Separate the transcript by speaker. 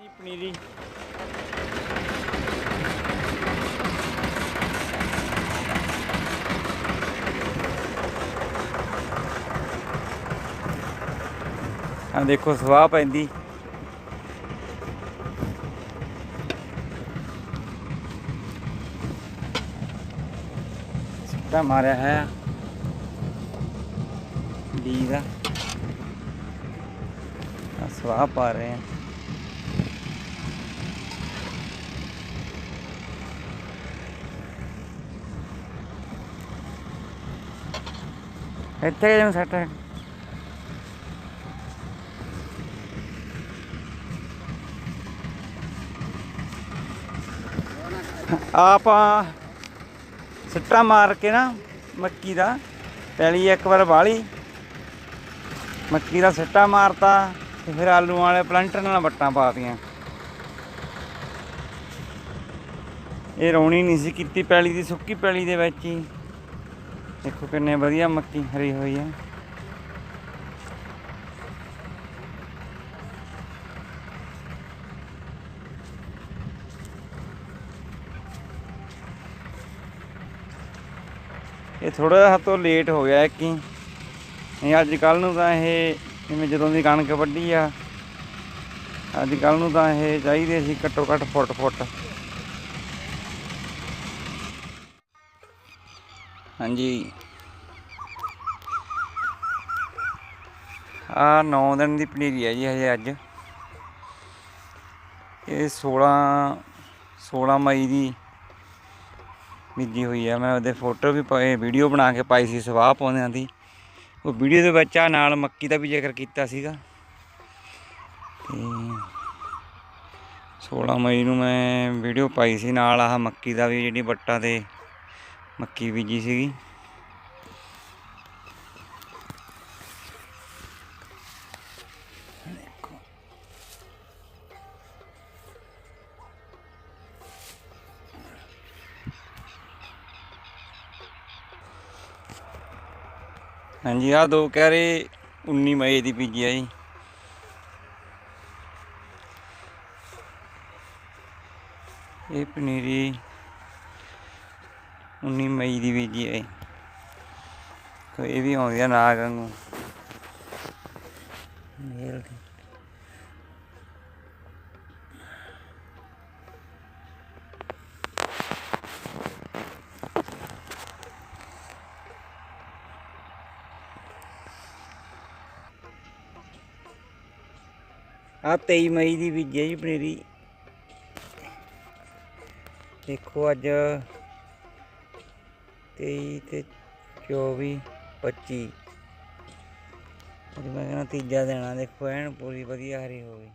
Speaker 1: ਜੀ ਪਨੀਰੀ। ਆ ਦੇਖੋ, ਸਵਾਹ ਪੈਂਦੀ। ਸਿੱਟਾ ਮਾਰਿਆ ਹੈ। ਬੀ ਦਾ। ਸਵਾਹ ਪਾ ਰਹੇ ਆ। ਇੱਥੇ ਜਿਵੇਂ ਸੈੱਟ। ਹੈ ਆਪਾਂ ਸਿੱਟਾ ਮਾਰ ਕੇ ਨਾ ਮੱਕੀ ਦਾ, ਪੈਲੀ ਇੱਕ ਵਾਰ ਵਾਲੀ। ਮੱਕੀ ਦਾ ਸਿੱਟਾ ਮਾਰਤਾ ਤੇ ਫਿਰ ਆਲੂ ਵਾਲੇ ਪਲੰਟਰ ਨਾਲ ਵੱਟਾਂ ਪਾਤੀਆਂ ਇਹ ਰੌਣੀ ਨਹੀਂ ਸੀ ਕੀਤੀ ਪੈਲੀ ਦੀ, ਸੁੱਕੀ ਪੈਲੀ ਦੇ ਵਿੱਚ ਹੀ। ਦੇਖੋ ਕਿੰਨੇ ਵਧੀਆ ਮੱਕੀ ਹਰੀ ਹੋਈ ਹੈ। ਇਹ ਥੋੜਾ ਹੱਥੋਂ ਲੇਟ ਹੋ ਗਿਆ ਕਿ ਨਹੀਂ, ਅੱਜ ਕੱਲ ਨੂੰ ਤਾਂ ਇਹ ਜਿਵੇਂ ਜਦੋਂ ਦੀ ਕਣਕ ਵੱਢੀ ਆ, ਅੱਜ ਕੱਲ ਨੂੰ ਤਾਂ ਇਹ ਚਾਹੀਦੇ ਸੀ ਘੱਟੋ ਘੱਟ ਫੁੱਟ ਫੁੱਟ। ਹਾਂਜੀ। ਆ 9 ਦਿਨ ਦੀ ਪਨੀਰੀ ਹੈ ਜੀ ਹਜੇ ਅੱਜ। ਇਹ 16 16 ਮਈ ਦੀ ਬੀਜੀ ਹੋਈ ਆ ਮੈਂ ਉਹਦੇ ਫੋਟੋ ਵੀ ਪਾਏ ਵੀਡੀਓ ਬਣਾ ਕੇ ਪਾਈ ਸੀ ਸਵਾਹ ਪਾਉਂਦਿਆਂ ਦੀ। ਉਹ ਵੀਡੀਓ ਦੇ ਵਿੱਚ ਆ ਨਾਲ ਮੱਕੀ ਦਾ ਵੀ ਜ਼ਿਕਰ ਕੀਤਾ ਸੀਗਾ। ਤੇ 16 ਮਈ ਨੂੰ ਮੈਂ ਵੀਡੀਓ ਪਾਈ ਸੀ ਨਾਲ ਆਹ ਮੱਕੀ ਦਾ ਵੀ ਜਿਹੜੀ ਵੱਟਾਂ ਤੇ ਮੱਕੀ ਬੀਜੀ ਸੀਗੀ। ਹਾਂਜੀ ਆ ਦੋ ਕਹਿ ਰਹੇ 19 ਮਈ ਦੀ ਬੀਜੀ ਆ ਜੀ। ਇਹ ਪਨੀਰੀ 19 ਮਈ ਦੀ ਬੀਜੀ ਹੈ ਕੋਈ ਇਹ ਵੀ ਆਉਂਦੀ ਆ ਨਾਗ ਵਾਂਗੂ। ਮੇਲ ਆ 23 ਮਈ ਦੀ ਬੀਜੀ ਹੈ ਜੀ ਪਨੀਰੀ। ਦੇਖੋ ਅੱਜ 23 ਤੇ 24 25 ਅੱਜ ਮੈਂ ਕਹਿੰਦਾ ਤੀਜਾ ਦਿਨ ਆ ਦੇਖੋ ਐਨ ਪੂਰੀ ਵਧੀਆ ਹਰੀ ਹੋ ਗਈ।